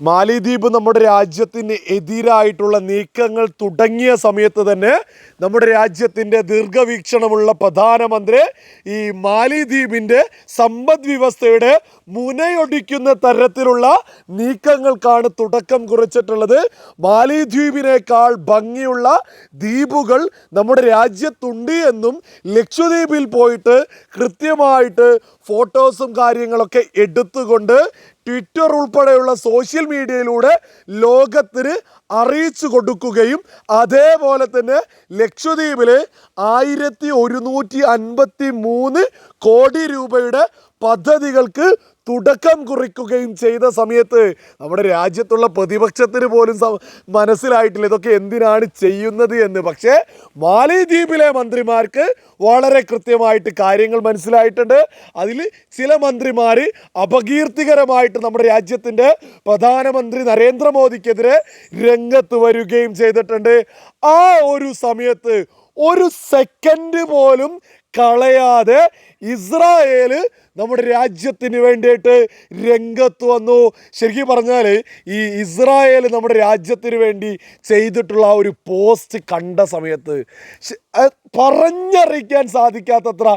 മാലിദ്വീപ് നമ്മുടെ രാജ്യത്തിന് എതിരായിട്ടുള്ള നീക്കങ്ങൾ തുടങ്ങിയ സമയത്ത് തന്നെ നമ്മുടെ രാജ്യത്തിന്റെ ദീർഘവീക്ഷണമുള്ള പ്രധാനമന്ത്രി ഈ മാലിദ്വീപിന്റെ സമ്പദ് വ്യവസ്ഥയുടെ മുനയൊടിക്കുന്ന തരത്തിലുള്ള നീക്കങ്ങൾക്കാണ് തുടക്കം കുറിച്ചിട്ടുള്ളത്. മാലിദ്വീപിനേക്കാൾ ഭംഗിയുള്ള ദ്വീപുകൾ നമ്മുടെ രാജ്യത്തുണ്ട് എന്നും ലക്ഷദ്വീപിൽ പോയിട്ട് കൃത്യമായിട്ട് ഫോട്ടോസും കാര്യങ്ങളൊക്കെ എടുത്തുകൊണ്ട് ട്വിറ്റർ ഉൾപ്പെടെയുള്ള സോഷ്യൽ മീഡിയയിലൂടെ ലോകത്തിന് അറിയിച്ചു കൊടുക്കുകയും അതേപോലെ തന്നെ ലക്ഷദ്വീപിൽ ആയിരത്തി ഒരുന്നൂറ്റി അൻപത്തി മൂന്ന് കോടി രൂപയുടെ പദ്ധതികൾക്ക് തുടക്കം കുറിക്കുകയും ചെയ്ത സമയത്ത് നമ്മുടെ രാജ്യത്തുള്ള പ്രതിപക്ഷത്തിന് പോലും മനസ്സിലായിട്ടില്ല ഇതൊക്കെ എന്തിനാണ് ചെയ്യുന്നത് എന്ന്. പക്ഷേ മാലിദ്വീപിലെ മന്ത്രിമാർക്ക് വളരെ കൃത്യമായിട്ട് കാര്യങ്ങൾ മനസ്സിലായിട്ടുണ്ട്. അതിൽ ചില മന്ത്രിമാർ അപകീർത്തികരമായിട്ട് നമ്മുടെ രാജ്യത്തിന്റെ പ്രധാനമന്ത്രി നരേന്ദ്രമോദിക്കെതിരെ രംഗത്ത് വരികയും ചെയ്തിട്ടുണ്ട്. ആ ഒരു സമയത്ത് ഒരു സെക്കൻഡ് പോലും കളയാതെ ഇസ്രായേൽ നമ്മുടെ രാജ്യത്തിന് വേണ്ടിയിട്ട് രംഗത്ത് വന്നു. ശരിക്കും പറഞ്ഞാൽ ഈ ഇസ്രായേൽ നമ്മുടെ രാജ്യത്തിന് വേണ്ടി ചെയ്തിട്ടുള്ള ആ ഒരു പോസ്റ്റ് കണ്ട സമയത്ത് പറഞ്ഞറിയിക്കാൻ സാധിക്കാത്തത്ര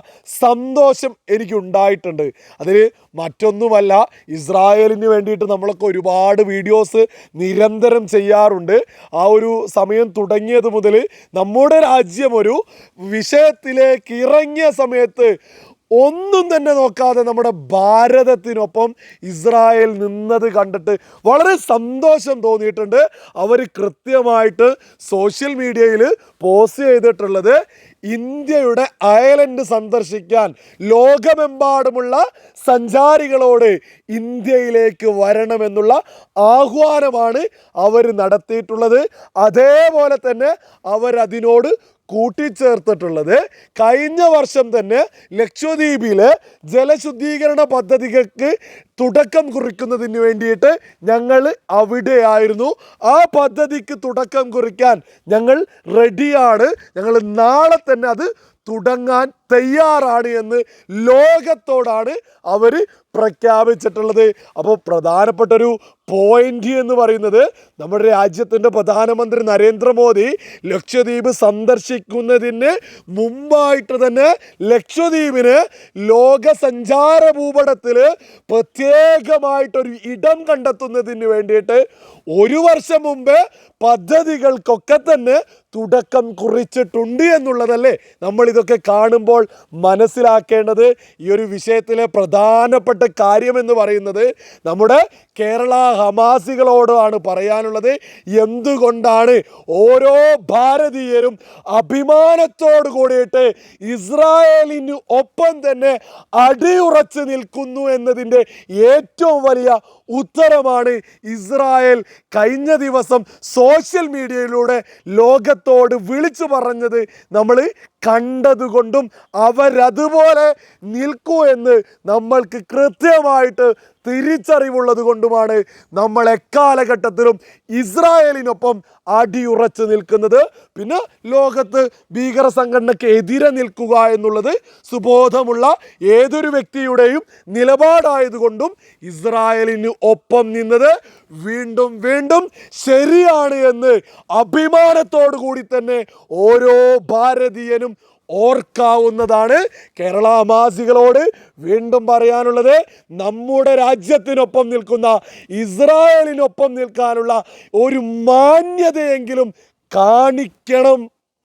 സന്തോഷം എനിക്ക് ഉണ്ടായിട്ടുണ്ട് അതിൽ മറ്റൊന്നുമല്ല ഇസ്രായേലിന് വേണ്ടിയിട്ട് നമ്മളൊക്കെ ഒരുപാട് വീഡിയോസ് നിരന്തരം ചെയ്യാറുണ്ട്. ആ ഒരു സമയം തുടങ്ങിയത് മുതൽ നമ്മുടെ രാജ്യം ഒരു വിഷയത്തിലേക്ക് ഇറങ്ങിയ സമയത്ത് ഒന്നും തന്നെ നോക്കാതെ നമ്മുടെ ഭാരതത്തിനൊപ്പം ഇസ്രായേൽ നിന്നത് കണ്ടിട്ട് വളരെ സന്തോഷം തോന്നിയിട്ടുണ്ട്. അവർ കൃത്യമായിട്ട് സോഷ്യൽ മീഡിയയിൽ പോസ്റ്റ് ചെയ്തിട്ടുള്ളത് ഇന്ത്യയുടെ അയലൻഡ് സന്ദർശിക്കാൻ ലോകമെമ്പാടുമുള്ള സഞ്ചാരികളോട് ഇന്ത്യയിലേക്ക് വരണമെന്നുള്ള ആഹ്വാനമാണ് അവർ നടത്തിയിട്ടുള്ളത്. അതേപോലെ തന്നെ അവരതിനോട് കൂട്ടിച്ചേർത്തിട്ടുള്ളത്. കഴിഞ്ഞ വർഷം തന്നെ ലക്ഷദ്വീപിലെ ജലശുദ്ധീകരണ പദ്ധതികൾക്ക് തുടക്കം കുറിക്കുന്നതിന് വേണ്ടിയിട്ട് ഞങ്ങൾ അവിടെയായിരുന്നു. ആ പദ്ധതിക്ക് തുടക്കം കുറിക്കാൻ ഞങ്ങൾ റെഡിയാണ് ഞങ്ങൾ നാളെ തന്നെ അത് തുടങ്ങാൻ തയ്യാറാണ് എന്ന് ലോകത്തോടാണ് അവർ പ്രഖ്യാപിച്ചിട്ടുള്ളത്. അപ്പോൾ പ്രധാനപ്പെട്ട ഒരു പോയിന്റ് എന്ന് പറയുന്നത് നമ്മുടെ രാജ്യത്തിന്റെ പ്രധാനമന്ത്രി നരേന്ദ്രമോദി ലക്ഷദ്വീപ് സന്ദർശിക്കുന്നതിന് മുമ്പായിട്ട് തന്നെ ലക്ഷദ്വീപിന് ലോക സഞ്ചാര ഭൂപടത്തിൽ പ്രത്യേകമായിട്ടൊരു ഇടം കണ്ടെത്തുന്നതിന് വേണ്ടിയിട്ട് ഒരു വർഷം മുമ്പ് പദ്ധതികൾക്കൊക്കെ തന്നെ തുടക്കം കുറിച്ചിട്ടുണ്ട് എന്നുള്ളതല്ലേ നമ്മൾ ഇതൊക്കെ കാണുമ്പോൾ മനസ്സിലാക്കേണ്ടത് ഈ ഒരു വിഷയത്തിലെ പ്രധാനപ്പെട്ട കാര്യമെന്ന് പറയുന്നത് നമ്മുടെ കേരള ഹമാസികളോടാണ് പറയാനുള്ളത്. എന്തുകൊണ്ടാണ് ഓരോ ഭാരതീയരും അഭിമാനത്തോടു കൂടിയിട്ട് ഇസ്രായേലിന് ഒപ്പം തന്നെ അടിയുറച്ച് നിൽക്കുന്നു എന്നതിന്റെ ഏറ്റവും വലിയ ഉത്തരമാണ് ഇസ്രായേൽ കഴിഞ്ഞ ദിവസം സോഷ്യൽ മീഡിയയിലൂടെ ലോകത്തോട് വിളിച്ചു പറഞ്ഞത് നമ്മൾ കണ്ടതുകൊണ്ടും അവരതുപോലെ നിൽക്കൂ എന്ന് നമ്മൾക്ക് കൃത്യമായിട്ട് തിരിച്ചറിവുള്ളത് കൊണ്ടുമാണ് നമ്മൾ എക്കാലഘട്ടത്തിലും ഇസ്രായേലിനൊപ്പം അടിയുറച്ച് നിൽക്കുന്നത്. പിന്നെ ലോകത്ത് ഭീകര സംഘടനയ്ക്ക് എതിരെ നിൽക്കുക എന്നുള്ളത് സുബോധമുള്ള ഏതൊരു വ്യക്തിയുടെയും നിലപാടായതുകൊണ്ടും ഇസ്രായേലിന് ഒപ്പം നിന്നത് വീണ്ടും വീണ്ടും ശരിയാണ് എന്ന് അഭിമാനത്തോടു കൂടി തന്നെ ഓരോ ഭാരതീയനും ഓർക്കാവുന്നതാണ് കേരള മാസികളോട് വീണ്ടും പറയാനുള്ളത്. നമ്മുടെ രാജ്യത്തിനൊപ്പം നിൽക്കുന്ന ഇസ്രായേലിനൊപ്പം നിൽക്കാനുള്ള ഒരു മാന്യതയെങ്കിലും കാണിക്കണം